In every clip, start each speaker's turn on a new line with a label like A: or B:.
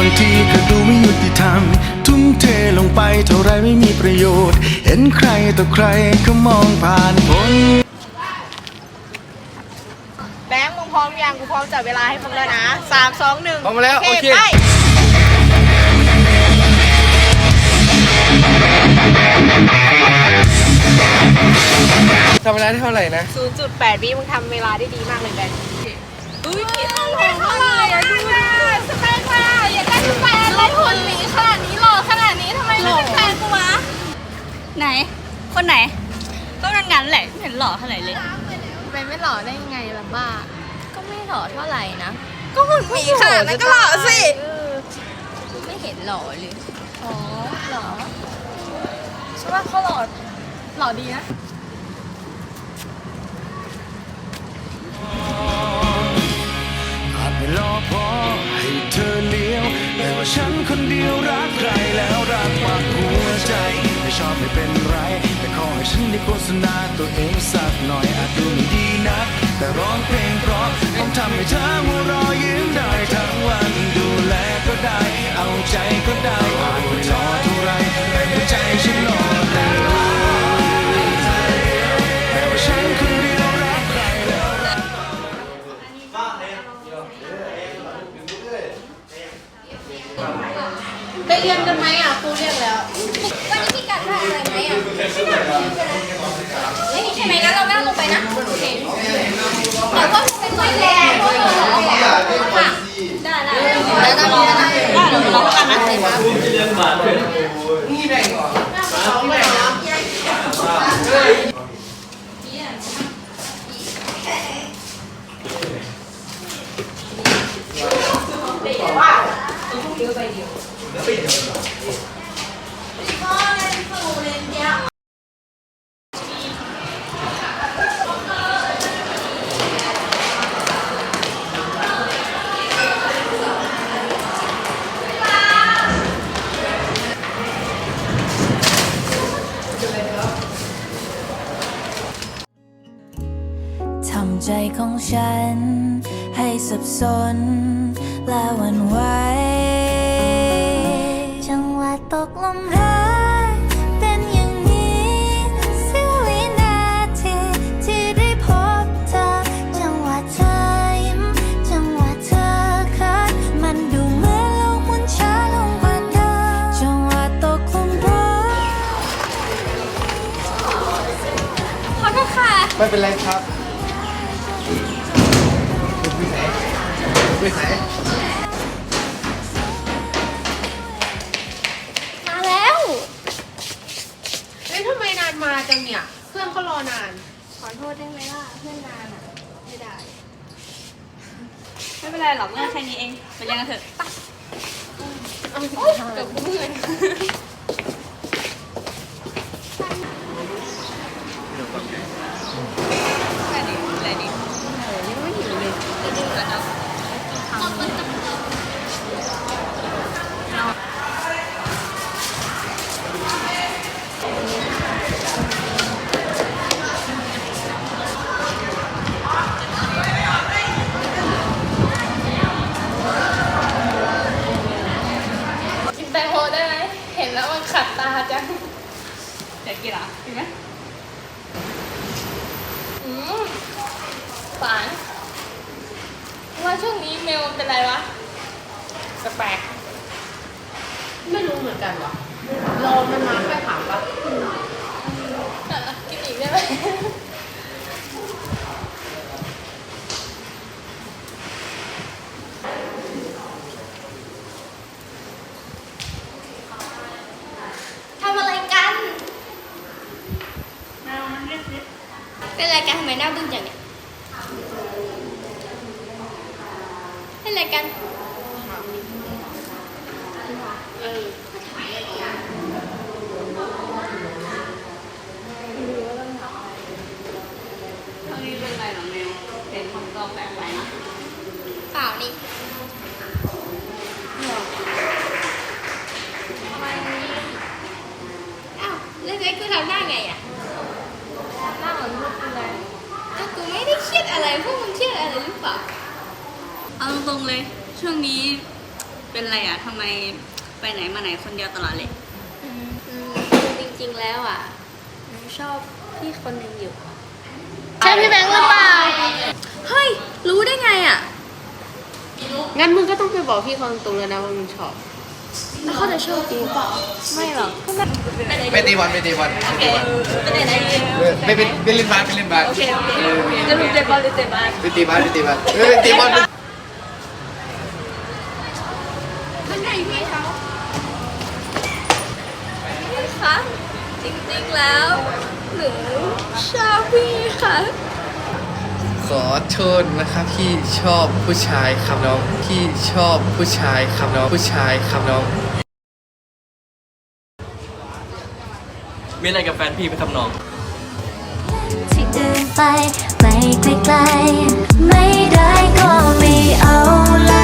A: บางทีก็ดูไม่ยุติธรรม ทุ่มเทลงไปเท่าไรไม่มีประโยชน์ เห็นใครต่อใครก็มองผ่านพ้น
B: แบงค์มึงพร้อมยังกูพร้อมจับเวลาให้มึงแล้วนะสามสองหนึ่ง
C: พร้อมแล้วโอเค
B: ไป
C: ทำเวลาได้เท่าไหร่นะ
B: ศูนย์จุดแปดวิมึงทำเวลาได้ดีมากเลยแบงค์อุ้ยพี่ต้องแพงเท่าไหร่อะดูดิ
D: สเปคว่า ไหน
E: คนไหน ก็งั้นงั้นๆแหละไม่เห็นหล่อเท่าไหร่เลย
D: เป็นไม่หล่อได้ยังไงล่ะบ้า ก็ไม่หล่อเท่าไหร่นะ
B: ก็หุ่นหมีขนาดนั้นก็หล่อสิ
D: ไม่เห็นหล่อเลย อ๋อหล่อฉันว่าเขาหล่อหล่อดีนะ
A: อาจไม่รอพอให้เธอเลี้ยวแต่ว่าฉันคนเดียว ไม่ชอบไม่เป็นไร แต่ขอให้ฉันได้โฆษณาตัวเองสักหน่อยอาจดูไม่ดีนัก แต่ร้องเพลงเพราะต้องทำให้เธอหัวเรอยิ้มได้ทั้งวันดูแลก็ได้ เอาใจก็ได้ ยวก็
D: เป็นไฟแรงเพราะเราหล่อค่ะได้ได้ได้ได้ได้ได้เดี๋ยวเรากัน
F: ใจของฉัน ให้สับสน และวันไหวจังหวะตกลมรักเป็นอย่างนี้เสี้ยววินาทีที่ได้พบเธอ จังหวะเธอยิ้มจังหวะเธอคัดมันดูเหมือนโลกหมุนช้าลงกว่าเดิมจังหวะตกลมรัก
D: ขอโทษค่ะ
C: ไม่เป็นไรครับ ไปไหน
D: มาแล้ว
B: เฮ้ยทำไมนานมาจังเนี่ย เพื่อนเขารอนาน
D: ขอโทษได้ไหมล่ะเพื่อนนานอะ ไม่ได้
E: ไม่เป็นไรหรอกเรื่องแค่นี้เองไปเรียนกันเถอะไป
D: เกือบเพื่อน
E: อะไรดีอะไรดีเออยังไม่หิวเลยจะดูกันเอ
D: ฝานว่าช่วงนี้เมลมันเป็นไรวะ
B: แปลกๆไม่รู้เหมือนกันวะรอมันมาค่อยถามปะ
D: เออกินอีกได้ไหม ทำอะไรกัน เป็นอะไรกันทำไมหน้าบึ้งจังเนี่ยเป็น อะไรกัน
E: เท่านี้เป็นไรหรอเมลเป็นคำตอบแปลกไปนะ
D: เปล่านี่อ้าวแล้วไงกูทำหน้าไงอะหน้าเหมือนพวกกูเลยก็กูไม่ได้เครียดอะไรพวกมึงเครียดอะไรหรือเปล่า
E: เอาตรงๆเลย ช่วงนี้เป็นไรอะทำไมไปไหนมาไหนคนเดียวตลอดเลย
D: อืมจริงๆแล้วอะหนูชอบพี่คนหนึ่งอยู่
B: ใช่พี่แบงค์หรือเปล่า
E: เฮ้ย รู้ได้ไงอะ
B: งั้นมึงก็ต้องไปบอกพี่คนตรงๆเลยนะว่ามึงชอบ
D: แล้วเขาจะชอบจริงเปล่าไม่หรอก
C: ไปตีบอลไปตีบอล
E: โอเคไปไหนไหน
C: เออไปเป็นไปเล่นบาสไปเล่นบาส
E: โอเคโอเคจะรู้เจ็บบอลหรือเจ็บบาส
C: ไปตีบาสไปตีบาสเออไปตีบอล
D: คะจริงๆแล้วหนูชอบพี่ค่ะ
C: ขอโทษนะครับที่ชอบผู้ชายครับน้องที่ชอบผู้ชายครับน้องผู้ชายครับน้อง
G: มีอะไรกับแฟนพี่ไปทำนอง
F: ที่เดินไปไปไกลๆไม่ได้ก็ไม่เอาแล้ว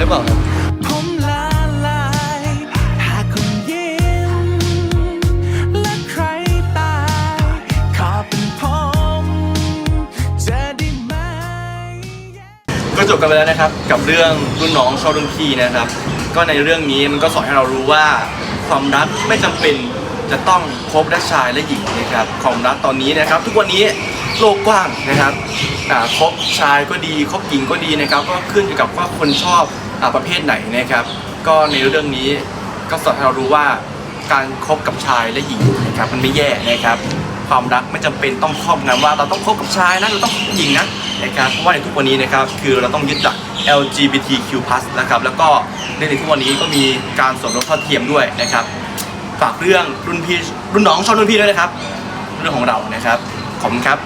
F: ห
D: รือ
E: เป
A: ล่าค
C: รับ
A: ผมละลายหากคุณยิ้มและใครตายขอเป็นผมจะได้ไหม
G: ก็จบกันไปแล้วนะครับ กับเรื่องรุ่นน้องชอบรุ่นพี่นะครับ ก็ในเรื่องนี้มันก็สอนให้เรารู้ว่า ความรักไม่จำเป็นจะต้องคบและชายและหญิงนะครับความรักตอนนี้นะครับ ทุกวันนี้โลกกว้างนะครับอ่าคบชายก็ดีคบหญิงก็ดีนะครับ ก็ขึ้นอยู่กับว่าคนชอบ ประเภทไหนนะครับ ก็ในเรื่องนี้ก็สอนให้เรารู้ว่าการคบกับชายและหญิงนะครับมันไม่แย่นะครับ ความรักไม่จำเป็นต้องครอบงำว่าเราต้องคบกับชายนะเราต้องคบกับหญิงนะนะครับเพราะว่าในทุกวันนี้นะครับคือเราต้องยึดหลัก LGBTQ+ นะครับแล้วก็ในทุกวันนี้ก็มีการสมรสเท่าเทียมด้วยนะครับฝากเรื่องรุ่นพี่รุ่นน้องชอบรุ่นพี่ด้วยนะครับ เรื่องของเรานะครับขอบคุณครับ